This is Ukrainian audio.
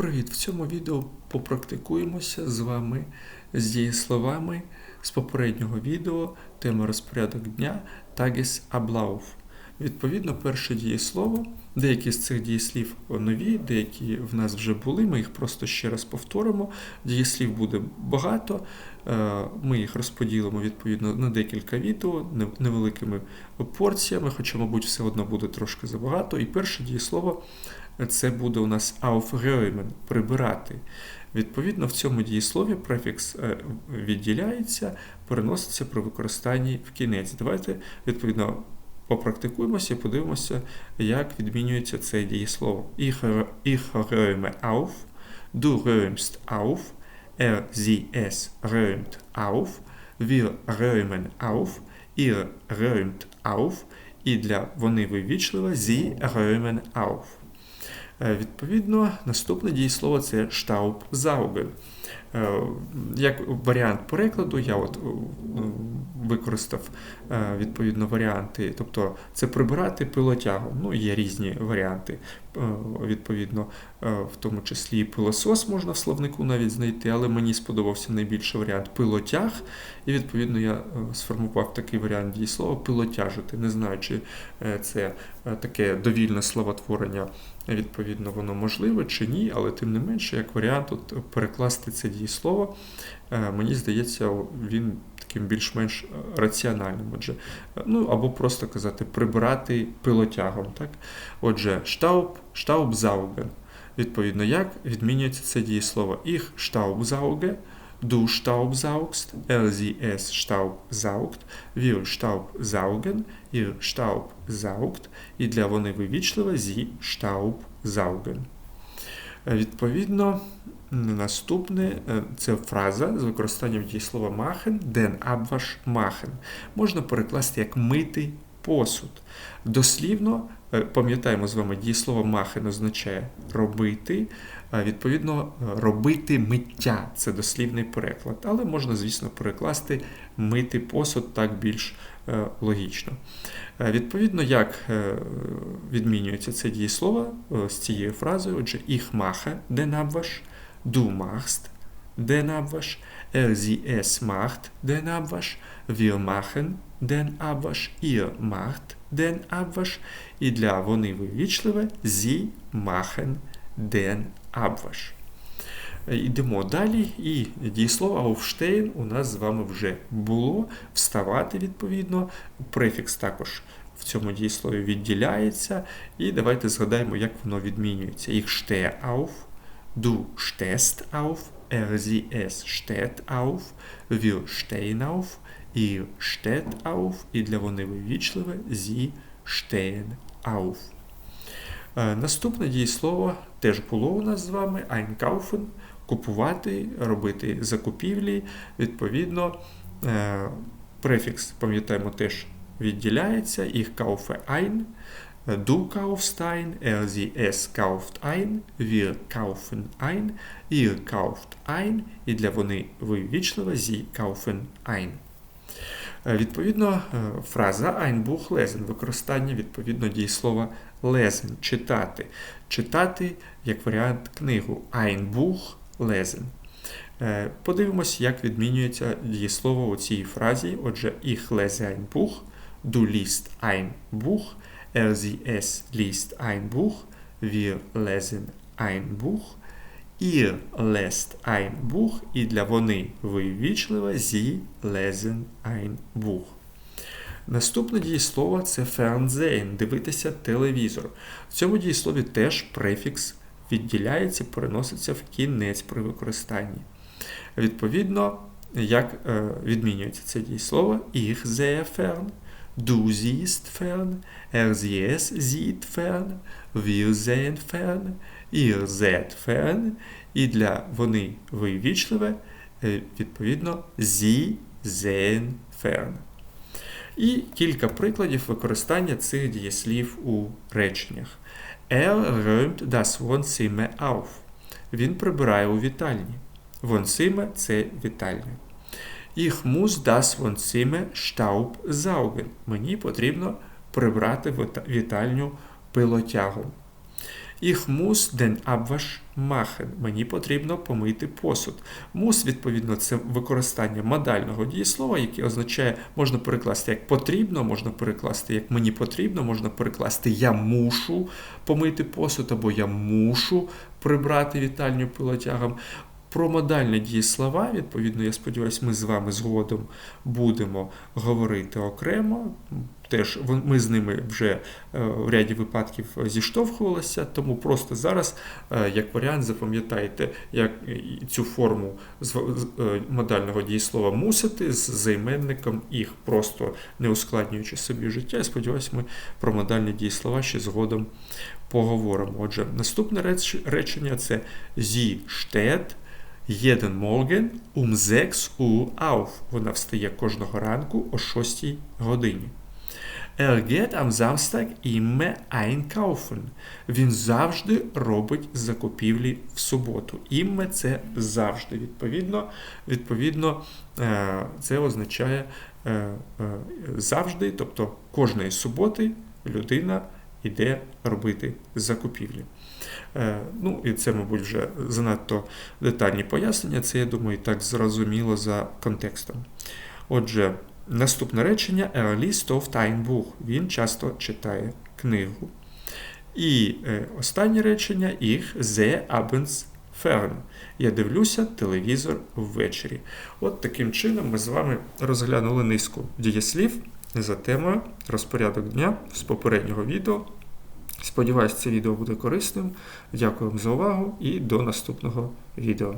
Привіт! В цьому відео попрактикуємося з вами з дієсловами з попереднього відео тема розпорядок дня Tages Ablauf. Відповідно, перше дієслово. Деякі з цих дієслів нові, деякі в нас вже були, ми їх просто ще раз повторимо. Дієслів буде багато, е, ми їх розподілимо відповідно на декілька відео невеликими порціями, хоча, мабуть, все одно буде трошки забагато. І перше дієслово це буде у нас aufräumen – прибирати. Відповідно, в цьому дієслові префікс е, відділяється, переноситься при використанні в кінець. Давайте, відповідно, попрактикуємося і подивимося, як відмінюється це дієслово. Ich räume auf, du räumst auf, er, sie, es räumt auf, wir räumen auf, ihr räumt auf, і для вони вивічливо sie räumen auf. Е, відповідно, наступне дієслово це Staubsaugen. Е, як варіант перекладу, я от е, використав відповідно варіанти, тобто це прибирати пилотягом. Ну, є різні варіанти, відповідно, в тому числі пилосос можна в словнику навіть знайти, але мені сподобався найбільше варіант пилотяг, і відповідно я сформував такий варіант дієслова пилотяжити. Не знаю, чи це таке довільне словотворення відповідно воно можливе чи ні, але тим не менше, як варіант, от перекласти це дієслово, е, мені здається, він таким більш-менш раціональним. Отже, ну або просто казати прибирати пилотягом. Так? Отже, штауб, штаубзауген. Відповідно, як відмінюється це дієслово? Їх штаубзауге, Du staubsaugst, er, sie, es staubsaugt, wir staubsaugen, ihr і для вони вивічливо sie staubsaugen. Відповідно, наступне це фраза з використанням дієслова machen, den Abwasch machen. Можна перекласти як мити посуд. Дослівно, пам'ятаємо з вами, дієслово machen означає робити, відповідно, робити миття це дослівний переклад. Але можна, звісно, перекласти мити посуд так більш логічно. Відповідно, як відмінюється це дієслово з цією фразою, отже, ich mache den Abwasch, du machst den Abwasch, er, sie, es macht den Abwasch, wir machen den Abwasch, ihr macht den Abwasch, і для вони вивічливе sie machen den Abwasch. Йдемо далі, і дієслово aufstehen у нас з вами вже було вставати відповідно. Префікс також в цьому дієслові відділяється. І давайте згадаємо, як воно відмінюється. Stehe auf, du stehst auf, er, sie, es steht auf, wir stehen auf, ihr steht auf, і для вони вивічливе sie stehen auf. Наступне дієслово теж було у нас з вами einkaufen, купувати, робити закупівлі. Відповідно, префікс, пам'ятаємо, теж відділяється, ich kaufe ein, du kaufst ein, er, sie, es kauft ein, wir kaufen ein, ihr kauft ein, і для вони вивічливо sie kaufen ein. Відповідно, фраза ein Buch lesen, використання відповідно дієслова lesen, читати. Читати як варіант книгу ein Buch lesen. Подивимось, як відмінюється дієслово у цій фразі. Отже, ich lese ein Buch, du liest ein Buch, es liest ein Buch, wir lesen ein Buch, ihr lest ein Buch, і для вони вивічливо sie lesen ein Buch. Наступне дієслово це Fernsehen, дивитися телевізор. В цьому дієслові теж префікс відділяється, переноситься в кінець при використанні. Відповідно, як відмінюється це дієслово, ich sehe fern, du siehst fern, er es sieht fern, wir sehen fern, ihr seht fern, і для вони вивічливе, відповідно, sie sehen fern. І кілька прикладів використання цих дієслів у реченнях. Er räumt das Wohnzimmer auf. Він прибирає у вітальні. Wohnzimmer – це вітальня. Ich muss das Wohnzimmer staubsaugen. Мені потрібно прибрати вітальню пилотягом. Ich muss den Abwasch machen. Мені потрібно помити посуд. Muss, відповідно, це використання модального дієслова, яке означає, можна перекласти як потрібно, можна перекласти як мені потрібно, можна перекласти я мушу помити посуд або я мушу прибрати вітальню пилотягом. Про модальні дієслова, відповідно, я сподіваюся, ми з вами згодом будемо говорити окремо. Теж ми з ними вже е, в ряді випадків зіштовхувалися, тому просто зараз, е, як варіант, запам'ятайте як цю форму е, модального дієслова мусити з займенником їх, просто не ускладнюючи собі життя. Я сподіваюся, ми про модальні дієслова ще згодом поговоримо. Отже, наступне речення це «Sie steht jeden Morgen um 6 Uhr auf». Вона встає кожного ранку о 6 годині. Er geht am Samstag immer einkaufen. Він завжди робить закупівлі в суботу. Іме це завжди. Відповідно, відповідно е, це означає е, е, завжди, тобто кожної суботи людина йде робити закупівлі. Е, Ну, і це, мабуть, вже занадто детальні пояснення. Це, я думаю, так зрозуміло за контекстом. Отже, наступне речення Er liest oft ein. Він часто читає книгу. І е, останнє речення Ich sehe abends fern. Я дивлюся телевізор ввечері. От таким чином ми з вами розглянули низку дієслів за темою розпорядок дня з попереднього відео. Сподіваюсь, це відео буде корисним. Дякую вам за увагу і до наступного відео.